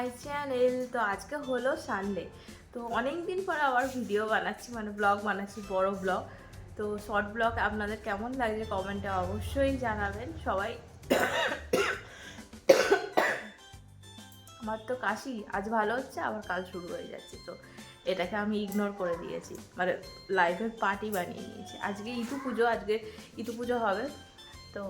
My channel. তো আজকে হলো সানডে তো অনেক দিন পর আবার ভিডিও বানাচ্ছি মানে ব্লগ বানাচ্ছি, বড় ব্লগ তো শর্ট ব্লগ আপনাদের কেমন লাগছে কমেন্টে অবশ্যই জানাবেন। সবাই আমার তো কাশি, আজ ভালো হচ্ছে, আবার কাল শুরু হয়ে যাচ্ছে। তো এটাকে আমি ইগনোর করে দিয়েছি। মানে লাইভের পার্টি বানিয়ে নিয়েছি। আজকে ইতু পুজো, আজকে ইতু পুজো হবে। তো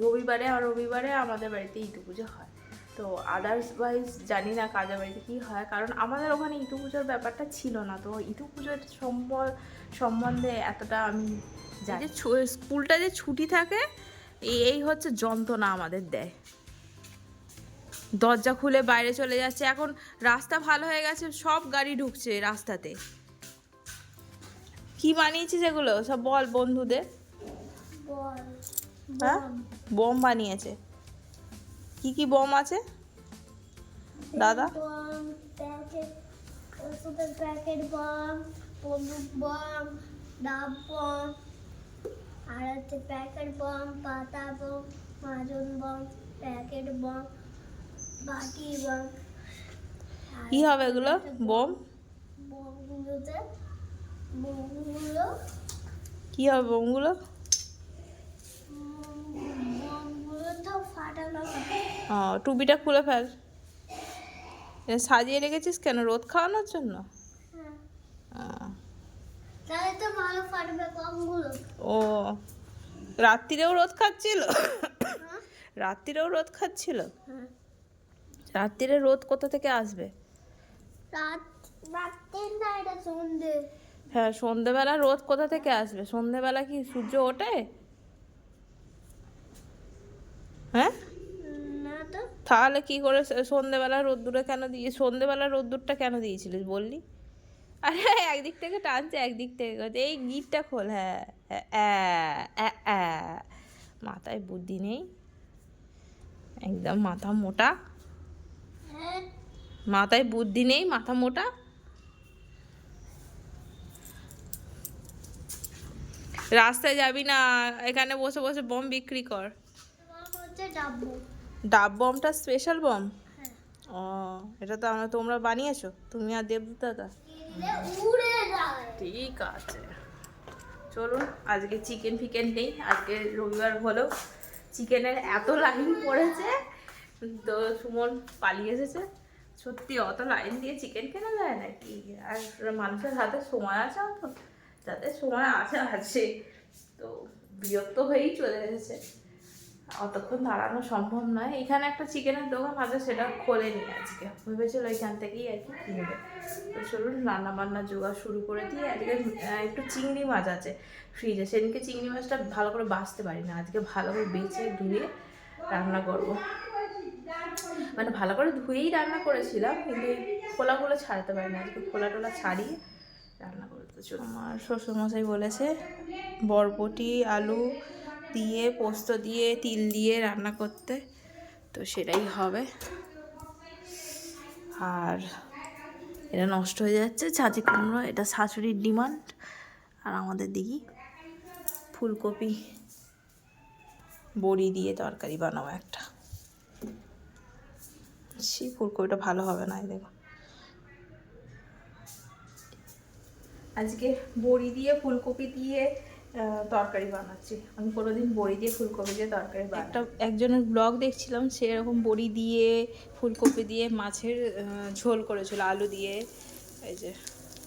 রবিবারে আর রবিবারে আমাদের বাড়িতে ইতু পুজো হয়। তো আদার্স ওয়াইজ জানি না কাজের বাড়িতে কী হয় কারণ আমাদের ওখানে ইতু পুজোর ব্যাপারটা ছিল না। তো ইতু পুজোর সম্ব- সম্বন্ধে এতটা আমি জানি যে স্কুলটা যে ছুটি থাকে এই এই হচ্ছে যন্ত্রণা আমাদের দেয়। দরজা খুলে বাইরে চলে যাচ্ছে। এখন রাস্তা ভালো হয়ে গেছে সব গাড়ি ঢুকছে রাস্তাতে। কি বানিয়েছিস এগুলো? সব বল বন্ধুদের। বল। হ্যাঁ? বোম বানিয়েছে। কি কি বোম আছে? দাদা? প্যাকেট ওষুধের প্যাকেট বম বন্দুক বম ডাব বম আর হচ্ছে প্যাকেট বম পাতা বম মাজন বম প্যাকেট বম বাটি বম কি হবে এগুলো? বোম? বমগুলোতে বমগুলো কি হবে বমগুলো? ও টুপিটা খুলে ফেল। সাজিয়ে রেখেছিস কেন? রোদ খাওয়ানোর জন্য? হ্যাঁ। ও, রাত্রিরেও রোদ খাচ্ছিল? হ্যাঁ। রাত্রিরেও রোদ খাচ্ছিল? হ্যাঁ। রাত্রিরে রোদ কোথা থেকে আসবে? হ্যাঁ সন্ধেবেলা রোদ কোথা থেকে আসবে? সন্ধেবেলা কি সূর্য ওঠে? হ্যাঁ? তাহলে কি করে সন্ধেবেলা রোদ্দুরে কেন দিয়ে সন্ধেবেলা রোদ্দুরটা কেন দিয়েছিলিস বললি? আরে একদিক থেকে টানছে একদিক থেকে এই গিটটা খোল হ্যাঁ আ। মাথায় বুদ্ধি নেই। একদম মাথা মোটা। হ্যাঁ। মাথায় বুদ্ধি নেই মাথা মোটা। রাস্তায় যাবি না এখানে বসে বসে বম বিক্রি কর। হচ্ছে ডাব্বু ডাব বমটা স্পেশাল বম? হ্যাঁ। ও এটা তো আমরা তোমরা বানিয়েছো? তুমি আর দেবদূত দাদা দিলে উড়ে যায়। ঠিক আছে। চলুন আজকে চিকেন ফিকেন নেই। আজকে রবিবার হলেও চিকেনের এত লাইন পড়েছে। তো সুমন পালিয়ে এসেছে। সত্যি অত লাইন দিয়ে চিকেন কেনা যায় নাকি? আর মানুষের হাতে সময় আছে অত যাদের সময় আছে আছে। তো বিরক্ত হয়েই চলে এসেছে। অতক্ষণ দাঁড়ানো সম্ভব নয়। এখানে একটা চিকেনের দোকান আছে, সেটা খোলেনি আজকে। ভেবেছিল ওইখান থেকেই আর কি কিনবে। তো চলুন রান্না বান্না জোগাড় শুরু করে দিয়ে আজকে একটু চিংড়ি মাছ আছে ফ্রিজে। সেদিনকে চিংড়ি মাছটা ভালো করে বাঁচতে পারি না আজকে ভালো করে বেছে ধুয়ে রান্না করব। মানে ভালো করে ধুয়েই রান্না করেছিলাম, কিন্তু খোলাগুলো ছাড়াতে পারি না আজকে খোলা টোলা ছাড়িয়ে রান্না করতে চলো আমার শ্বশুরমশাই বলেছে, বরবটি, আলু দিয়ে, পোস্ত দিয়ে, তিল দিয়ে রান্না করতে। তো সেটাই হবে। আর এটা নষ্ট হয়ে যাচ্ছে। ছাঁচি কুমড়ো, এটা শাশুড়ির ডিমান্ড। আর আমাদের দিকে ফুলকপি, বড়ি দিয়ে তরকারি বানাবো একটা। সেই ফুলকপিটা ভালো হবে না দেখো। আজকে বড়ি দিয়ে, ফুলকপি দিয়ে তরকারি বানাচ্ছি। আমি কোনোদিন বড়ি দিয়ে ফুলকপি দিয়ে তরকারি একটা একজনের ব্লগ দেখছিলাম সে এরকম বড়ি দিয়ে ফুলকপি দিয়ে মাছের ঝোল করেছিল আলু দিয়ে। এই যে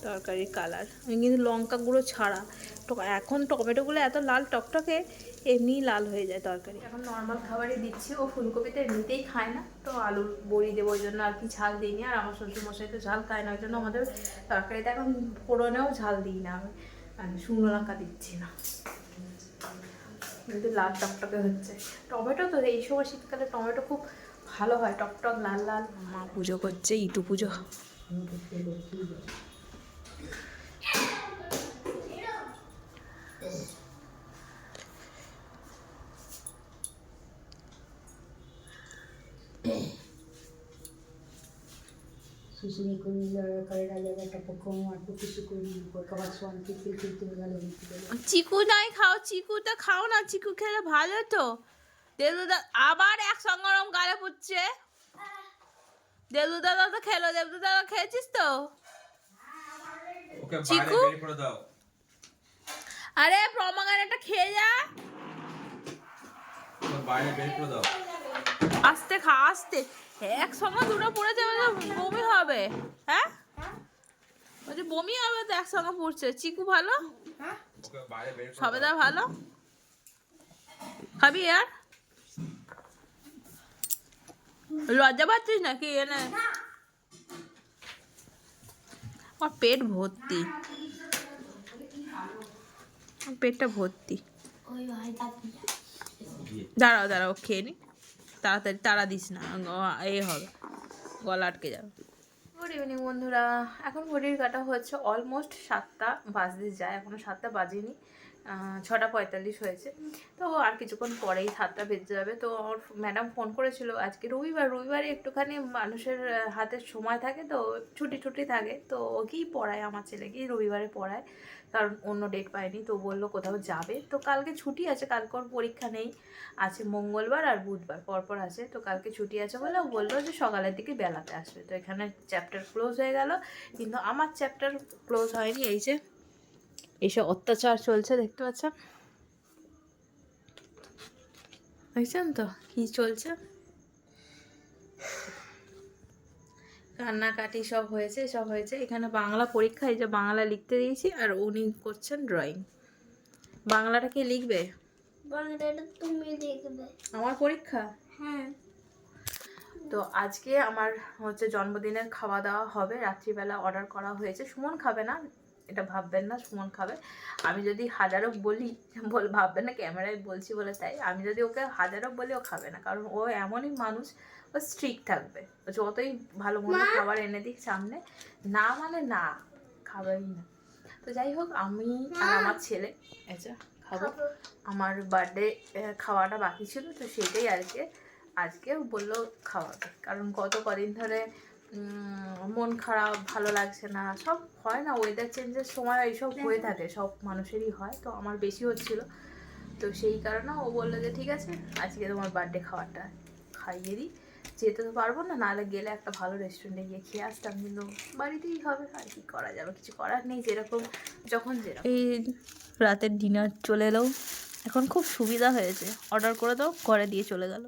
তরকারির কালার আমি কিন্তু লঙ্কা গুঁড়ো ছাড়া তো এখন টমেটোগুলো এত লাল টকটকে এমনি লাল হয়ে যায় তরকারি। এখন নর্মাল খাবারই দিচ্ছি। ও ফুলকপিতে এমনিতেই খায় না। তো আলুর বড়ি দেবো ওই জন্য আর কি ঝাল দিইনি। আর আমার শ্বশুর মশাই তো ঝাল খায় না ওই জন্য আমাদের তরকারিতে এখন ফোড়নেও ঝাল দিই না আমি। মানে শুকনো লঙ্কা দিচ্ছি না। কিন্তু লাল টকটকে হচ্ছে। টমেটো তো এই সময় শীতকালে টমেটো খুব ভালো হয়, টকটক, লাল লাল। মা পুজো করছে, ইটু পুজো। চিকু নাই খাও চিকুটা খাও না চিকু খেলে ভালো তো। দেখো আবার এক সঙ্গরম গালে পড়ছে দেবদু দাদা তো খেলো দেবদু দাদা খেয়েছিস তো? ওকে বাইরে চিকু? বের করে দাও। আরে প্রমাগানেটা খেয়ে যা। বাইরে বের করে দাও। আস্তে খা, আস্তে। একসঙ্গে দুটো পড়ে যাবে বমি হবে। হ্যাঁ? বলছি বমি হবে তো একসঙ্গে পড়ছে। চিকু ভালো? সবেদা ভালো? খাবি আর? লজ্জা পাচ্ছিস নাকি এনে? আমার পেট ভর্তি। পেটটা ভর্তি। দাঁড়াও দাঁড়াও, খেয়ে নি। তাড়াতাড়ি, তাড়া দিস না এ হবে, গলা আটকে যাবে। গুড ইভিনিং বন্ধুরা। এখন ঘড়ির কাটা হচ্ছে অলমোস্ট সাতটা বাজতে যায়, এখনও সাতটা বাজেনি ছটা পঁয়তাল্লিশ হয়েছে। তো আর কিছুক্ষণ পরেই সাতটা বেজে যাবে। তো আমার ম্যাডাম ফোন করেছিল আজকে রবিবার, রবিবারে একটুখানি মানুষের হাতে সময় থাকে, তো ছুটি ছুটি থাকে। তো ওকেই পড়ায়, আমার ছেলেকেই রবিবারে পড়ায়? কারণ অন্য ডেট পায়নি তো বলল কোথাও যাবে। তো কালকে ছুটি আছে, কালকে ওর পরীক্ষা নেই। আছে মঙ্গলবার আর বুধবার, পরপর আছে। তো কালকে ছুটি আছে বলে ও বলল যে সকালের দিকে বেলাতে আসবে। তো এখানে চ্যাপ্টার ক্লোজ হয়ে গেল। কিন্তু আমার চ্যাপ্টার ক্লোজ হয়নি, এই যে এইসব অত্যাচার চলছে, দেখতে পাচ্ছেন দেখছেন তো? কি চলছে? কান্নাকাটি সব হয়েছে সব হয়েছে। এখানে বাংলা পরীক্ষা এই যে বাংলা লিখতে দিয়েছি আর উনি করছেন ড্রয়িং বাংলাটা কে লিখবে? বাংলাটা তুমি দেখবে আমার পরীক্ষা? হ্যাঁ। তো আজকে আমার হচ্ছে জন্মদিনের খাওয়া দাওয়া হবে রাত্রিবেলা অর্ডার করা হয়েছে। সুমন খাবে না এটা ভাববেন না সুমন খাবে। আমি যদি হাজারো বলি বল ভাববেন না ক্যামেরায় বলছি বলে তাই। আমি যদি ওকে হাজারো বলি ও খাবে না। কারণ ও এমনই মানুষ ও স্ট্রিক থাকবে। ও যতই ভালো মন্দ খাবার এনে দিক সামনে না মানে না খাবেই না। তো যাই হোক আমি আর আমার ছেলে আচ্ছা খাব। আমার বার্থডে খাওয়াটা বাকি ছিল তো সেটাই আজকে আজকে বলল খাওয়াবে। কারণ গত কদিন ধরে মন খারাপ ভালো লাগছে না সব হয় না ওয়েদার চেঞ্জের সময় এইসব হয়ে থাকে সব মানুষেরই হয় তো আমার বেশি হচ্ছিল। তো সেই কারণে ও বলল যে ঠিক আছে আজকে তোমার বার্থডে খাবারটা খাইয়ে দিই। যেতে তো পারব না নাহলে গেলে একটা ভালো রেস্টুরেন্টে গিয়ে খেয়ে আসতাম। কিন্তু বাড়িতেই হবে আর কি করা যাবে? কিছু করার নেই যেরকম যখন যেরকম। এই রাতের ডিনার চলে এলো। এখন খুব সুবিধা হয়েছে। অর্ডার করে দাও ঘরে দিয়ে চলে গেল।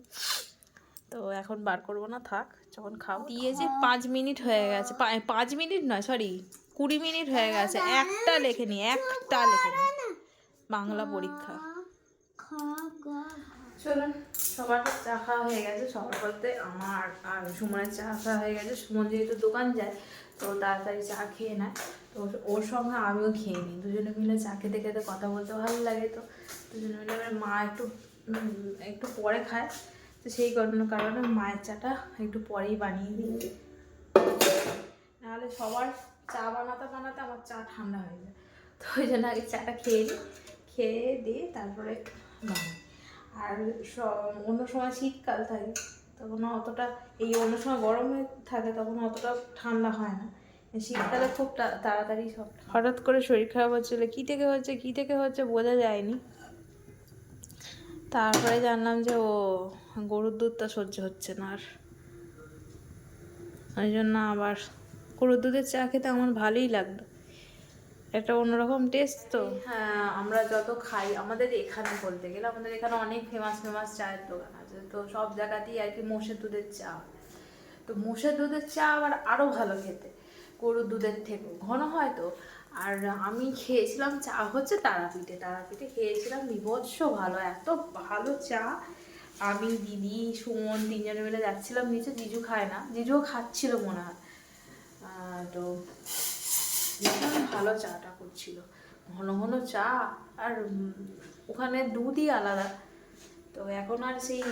তো এখন বার করব না থাক যখন খাব। দিয়েছে পাঁচ মিনিট হয়ে গেছে পাঁচ মিনিট নয় সরি কুড়ি মিনিট হয়ে গেছে। একটা লেখে লেখেনি একটা লেখে লেখেনি বাংলা পরীক্ষা। চলুন, সবার চা খাওয়া হয়ে গেছে। সবার বলতে আমার আর সুমনের চা খাওয়া হয়ে গেছে। সুমন যেহেতু দোকান যায়, তো তাড়াতাড়ি চা খেয়ে নেয়। তো ওর সঙ্গে আমিও খেয়ে নিই। দুজনে মিলে চা খেতে খেতে কথা বলতে ভালো লাগে তো। দুজনে মিলে এবার মা একটু একটু পরে খায়। তো সেই কারণে কারণে মায়ের চাটা একটু পরেই বানিয়ে দিই। নাহলে সবার চা বানাতে বানাতে আমার চা ঠান্ডা হয়ে যায়। তো ওই জন্য আগে চাটা খেয়ে নিই। খেয়ে দিয়ে তারপরে বানাই। আর অন্য সময় শীতকাল থাকে তখন অতটা এই অন্য সময় গরমে থাকে তখন অতটা ঠান্ডা হয় না। শীতকালে খুব তাড়াতাড়ি সব হঠাৎ করে শরীর খারাপ হচ্ছিল কী থেকে হচ্ছে, কী থেকে হচ্ছে বোঝা যায়নি। তারপরে জানলাম যে, ও, গরুর দুধটা সহ্য হচ্ছে না আর। ওই জন্য আবার গরুর দুধের চা খেতে আমার ভালোই লাগল। একটা অন্যরকম টেস্ট তো। হ্যাঁ আমরা যত খাই, আমাদের এখানে বলতে গেলে আমাদের এখানে অনেক ফেমাস ফেমাস চায়ের দোকান আছে। তো সব জায়গাতেই আর কি মোষের দুধের চা তো মোষের দুধের চা আবার আরও ভালো খেতে, গরুর দুধের থেকে ঘন হয় তো। আর আমি খেয়েছিলাম চা, হচ্ছে তারাপীঠে। তারাপীঠে খেয়েছিলাম বিভৎস ভালো, এত ভালো চা। আমি, দিদি, সুমন তিনজনে মিলে যাচ্ছিলাম নিচে জিজু খায় না। জিজুও খাচ্ছিল মনে হয়। তো ভীষণ ভালো চাটা করছিল। ঘন ঘন চা আর ওখানে দুধই আলাদা। তো এখন আর সেই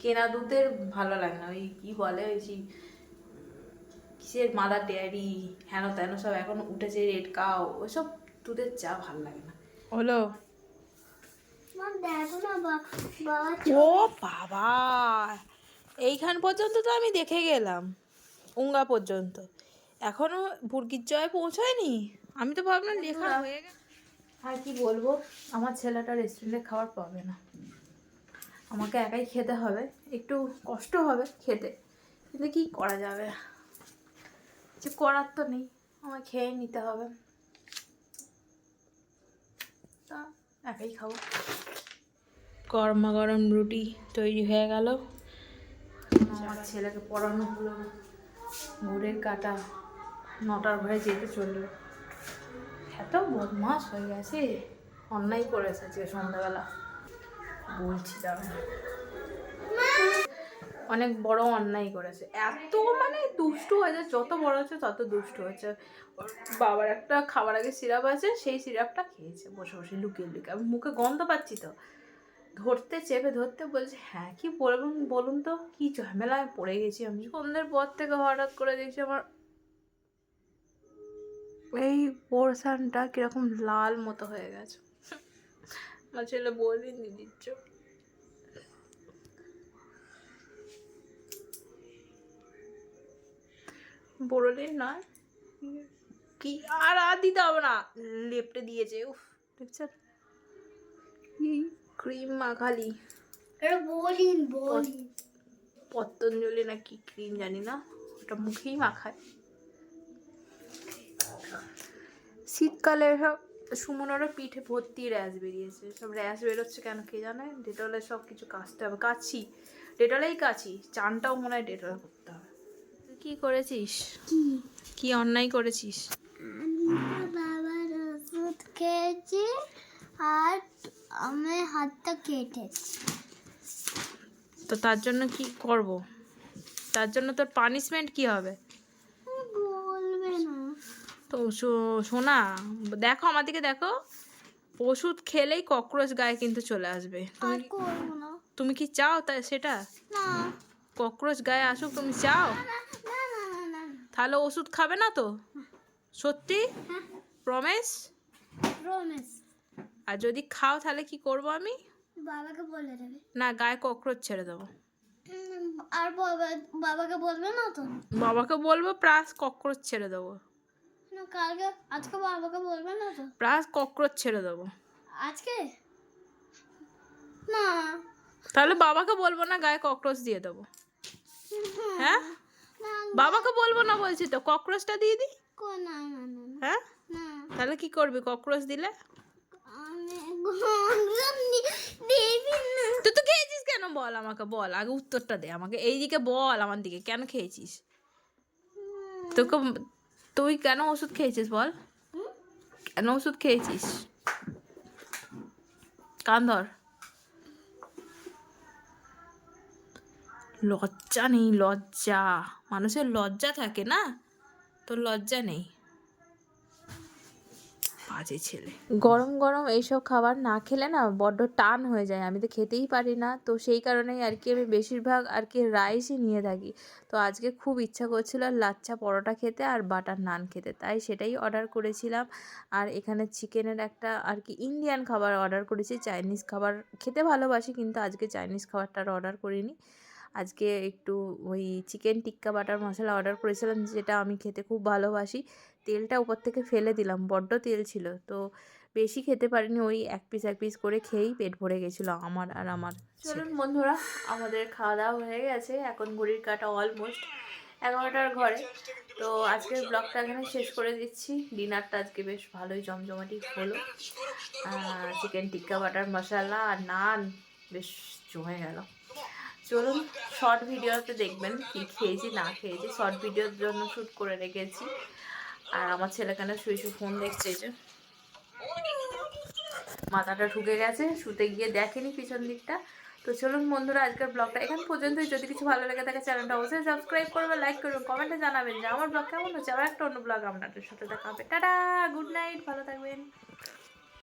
কেনা দুধের ভালো লাগে না। ওই কী বলে ওই যে কিসের মাদার ডেয়ারি হেন তেন সব এখন উঠেছে রেড কাউ ওইসব দুধের চা ভালো লাগে না। হলো? ও বাবা! এইখান পর্যন্ত তো আমি দেখে গেলাম। উঙ্গা পর্যন্ত। এখনও বুর্গির জয় পৌঁছায়নি? আমি তো ভাবলাম লেখা হয়ে গেছে। আর কি বলব? আমার ছেলেটা রেস্টুরেন্টে খাবার পাবে না। আমাকে একাই খেতে হবে। একটু কষ্ট হবে খেতে। কিন্তু কি করা যাবে? কিছু করার তো নেই। আমায় খেয়ে নিতে হবে। তা একাই খাব। গরমা গরম রুটি তৈরি হয়ে গেল। আমার ছেলেকে পড়ানো হলো ঘুরের কাটা নটার ঘরে যেতে চলল। এত বদমাস হয়ে গেছে। অন্যায় করেছে যে সন্ধ্যাবেলা। বলছি দাঁড়া অনেক বড় অন্যায় করেছে। এত মানে দুষ্টু হয়েছে যত বড় হচ্ছে তত দুষ্ট ওর বাবার একটা খাবার আগে সিরাপ আছে, সেই সিরাপটা খেয়েছে বসে বসে, লুকিয়ে লুকিয়ে। আমি মুখে গন্ধ পাচ্ছি তো। ধরতে চেপে ধরতে বলছে হ্যাঁ কি বলুন বলুন তো, কি ঝামেলায় পড়ে গেছি আমি? সন্ধ্যের পর থেকে হঠাৎ করে দেখছি আমার এই পোর্শনটা কীরকম লাল মতো হয়ে গেছে। আমার ছেলে বলবি দিচ্ছ বড়লিন নয়। কি? আর আর দিতে হবে না। লেপটে দিয়েছে উফ। দেখছেন কি ক্রিম মাখালি। বলিন বলিন পতঞ্জলি না কি ক্রিম জানি না। ওটা মুখেই মাখায়। শীতকালে সব সুমনেরও পিঠে ভর্তি র্যাশ বেরিয়েছে। সব র্যাশ বেরোচ্ছে কেন কে জানে? ডেটলে সব কিছু কাচতে হবে। কাছি ডেটলেই কাছি চানটাও মনে হয় ডেটলে করতে হবে। তুই কি করেছিস? কি? অন্যায় করেছিস? আমি বাবার ওষুধ খেয়েছি আর আমার হাতটা কেটেছি তো তার জন্য কি করব? তার জন্য তোর পানিশমেন্ট কি হবে? তো শোনা দেখো আমার দিকে দেখো। ওষুধ খেলেই ককরোচ গায়ে কিন্তু চলে আসবে। তুমি তুমি কি চাও তাই সেটা? ককরোচ গায়ে আসুক তুমি চাও? তাহলে ওষুধ খাবে না তো? সত্যি? হ্যাঁ। প্রমেশ আর যদি খাও তাহলে কি করব আমি? বাবাকে বলে দেবে। না গায়ে ককরোচ ছেড়ে দেবো। আর বাবাকে বলবে না তো? বাবাকে বলব প্লাস ককরোচ ছেড়ে দেবো। কালকে আজকে বাবাকে বলবে না তো? প্লাস ককরোচ ছেড়ে দেবো। আজকে? না। তাহলে বাবাকে বলব না গায়ে ককরোচ দিয়ে দেবো। হ্যাঁ? বাবাকে বলব না বলছি তো ককরোচটা দিয়ে দিই? হ্যাঁ? তাহলে কি করবি ককরোচ দিলে? তুই তো খেয়েছিস কেন? বল আমাকে বল আগে উত্তরটা দে আমাকে। এইদিকে বল আমার দিকে কেন খেয়েছিস? তোকে তুই কেন ওষুধ খেয়েছিস বল? কেন ওষুধ খেয়েছিস? কান ধর। লজ্জা নেই, লজ্জা। মানুষের লজ্জা থাকে না? তোর লজ্জা নেই। বাজে ছেলে। গরম গরম এইসব খাবার না খেলে না বড্ড টান হয়ে যায়। আমি তো খেতেই পারি না। তো সেই কারণেই আর কি আমি বেশিরভাগ আর কি রাইসই নিয়ে থাকি। তো আজকে খুব ইচ্ছা করছিল লাচ্চা পরোটা খেতে আর বাটার নান খেতে। তাই সেটাই অর্ডার করেছিলাম। আর এখানে চিকেনের একটা আর কি ইন্ডিয়ান খাবার অর্ডার করেছি। চাইনিজ খাবার খেতে ভালোবাসি কিন্তু আজকে চাইনিজ খাবারটা আর অর্ডার করিনি। আজকে একটু ওই chicken tikka butter masala order করেছিলাম, যেটা আমি খেতে খুব ভালোবাসি। তেলটা উপর থেকে ফেলে দিলাম, বড্ড তেল ছিল। তো বেশি খেতে পারিনি, ওই এক পিস এক পিস করে খেয়েই পেট ভরে গেছিল আমার আর আমার চলুন বন্ধুরা, আমাদের খাওয়া দাওয়া হয়ে গেছে। এখন ঘড়ির কাটা অলমোস্ট এগারোটার ঘরে। তো আজকের ব্লগটা এখানে শেষ করে দিচ্ছি। ডিনারটা আজকে বেশ ভালোই জমজমাটি হলো। চিকেন টিক্কা বাটার মশলা আর নান বেশ জমে গেল। চলুন শর্ট ভিডিওতে দেখবেন কি খেয়েছি, না খেয়েছি। শর্ট ভিডিওর জন্য শ্যুট করে রেখেছি। আর আমার ছেলেখানে শুয়ে শুয়ে ফোন দেখছে যে। মাথাটা ঢুকে গেছে, শুতে গিয়ে দেখেনি পিছন দিকটা। তো চলুন বন্ধুরা, আজকের ব্লগটা এখান পর্যন্তই। যদি কিছু ভালো লাগে থাকে চ্যানেলটা অবশ্যই সাবস্ক্রাইব করবেন লাইক করবেন কমেন্টে জানাবেন যে আমার ব্লগ কেমন হচ্ছে। আবার একটা অন্য ব্লগ আপনাদের সাথে দেখা হবে। টাটা গুড নাইট ভালো থাকবেন।